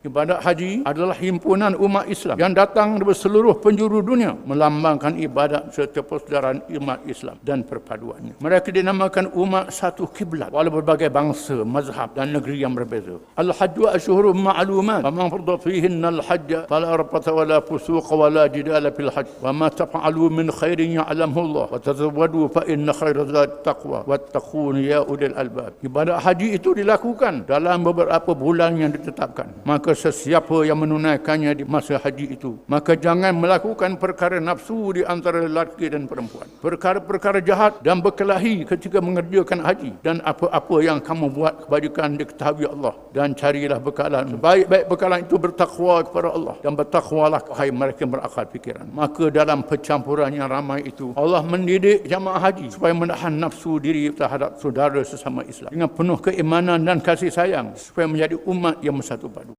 Ibadat haji adalah himpunan umat Islam yang datang dari seluruh penjuru dunia melambangkan ibadat serta persaudaraan umat Islam dan perpaduannya. Mereka dinamakan umat satu kiblat walau berbagai bangsa, mazhab dan negeri yang berbeza. Al-hajju ashhurun ma'lumat. Faman farda fihinna al-hajj fala rafata wala fusuqa wala jidala fil hajj. Wa ma taf'alu min khairin ya'lamuhu Allah. Wa tazawwadu fa inna khaira zat taqwa. Wattaqun ya ulil albab. Ibadat haji itu dilakukan dalam beberapa bulan yang ditetapkan. Maka maka sesiapa yang menunaikannya di masa haji itu maka jangan melakukan perkara nafsu di antara lelaki dan perempuan. Perkara-perkara jahat dan berkelahi ketika mengerjakan haji dan apa-apa yang kamu buat kebajikan diketahui Allah. Dan carilah bekalan. Baik-baik bekalan itu bertakwa kepada Allah. Dan bertakwalah hai mereka berakal fikiran. Maka dalam percampuran yang ramai itu Allah mendidik jamaah haji supaya menahan nafsu diri terhadap saudara sesama Islam. Dengan penuh keimanan dan kasih sayang supaya menjadi umat yang bersatu padu